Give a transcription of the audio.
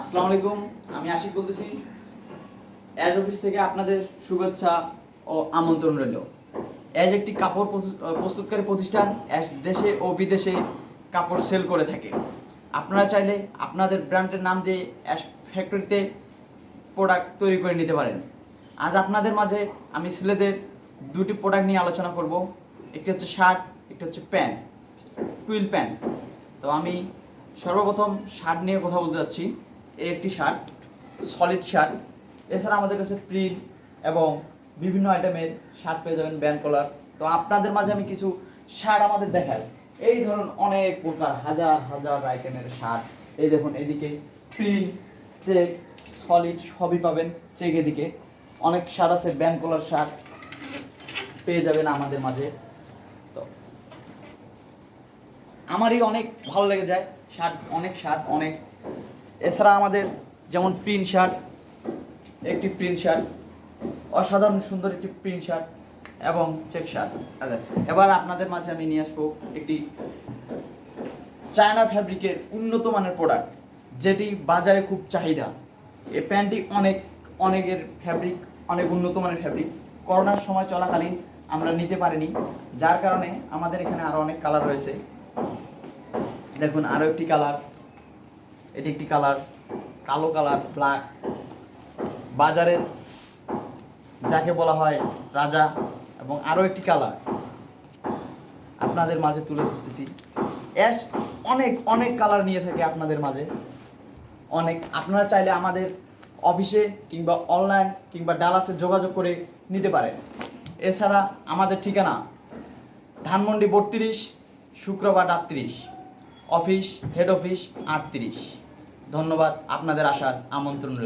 আসসালামু আলাইকুম, আমি আশিক বলতেছি। অ্যাজ অফিস থেকে আপনাদের শুভেচ্ছা ও আমন্ত্রণ রইল। অ্যাজ একটি কাপড় প্রস্তুতকারী প্রতিষ্ঠান অ্যাজ দেশে ও বিদেশে কাপড় সেল করে থাকে। আপনারা চাইলে আপনাদের ব্র্যান্ডের নাম দিয়ে অ্যাশ ফ্যাক্টরিতে প্রোডাক্ট তৈরি করে নিতে পারেন। আজ আপনাদের মাঝে আমি ছেলেদের দুটি প্রোডাক্ট নিয়ে আলোচনা করব। একটি হচ্ছে শার্ট, একটি হচ্ছে প্যান্ট, টুইল প্যান্ট। তো আমি সর্বপ্রথম শার্ট নিয়ে কথা বলতে যাচ্ছি। একটি শার্ট সলিড শার্ট এছাড়া আমাদের কাছে প্রিন্ট এবং বিভিন্ন আইটেমের শার্ট পেয়ে যাবেন ব্যান্ড কলার তো আপনাদের মাঝে আমি কিছু শার্ট আমাদের দেখাই। এই ধরুন অনেক প্রকার, হাজার হাজার আইটেমের শার্ট এই দেখুন, এদিকে প্রিন্ট চেক সলিড সবই পাবেন চেক এদিকে। অনেক শার্ট আছে ব্যান্ড কলার শার্ট পেয়ে যাবেন আমাদের মাঝে। তো আমারই অনেক ভালো লেগে যায় শার্ট অনেক শার্ট অনেক এছাড়া আমাদের যেমন প্রিন্ট শার্ট একটি প্রিন্ট শার্ট অসাধারণ সুন্দর একটি প্রিন্ট শার্ট এবং চেক শার্ট। আছে। এবার আপনাদের মাঝে আমি নিয়ে আসব একটি চায়না ফ্যাব্রিকের উন্নত মানের প্রোডাক্ট যেটি বাজারে খুব চাহিদা। এই প্যান্টটি অনেক অনেকের ফ্যাব্রিক অনেক উন্নত মানের ফ্যাব্রিক। করোনার সময় চলাকালীন আমরা নিতে পারিনি যার কারণে আমাদের এখানে আরও অনেক কালার রয়েছে। দেখুন আরও একটি কালার। এটি একটি কালার, কালো কালার ব্ল্যাক বাজারের যাকে বলা হয় রাজা এবং আরও একটি কালার আপনাদের মাঝে তুলে ধরতেছি। অ্যাশ অনেক অনেক কালার নিয়ে থাকে আপনাদের মাঝে। অনেক, আপনারা চাইলে আমাদের অফিসে কিংবা অনলাইন কিংবা ডালাসে যোগাযোগ করে নিতে পারেন। এছাড়া আমাদের ঠিকানা ধানমন্ডি বত্রিশ, শুক্রবার আটত্রিশ, অফিস হেড অফিস আটত্রিশ। ধন্যবাদ আপনাদের আসার আমন্ত্রণ রইল।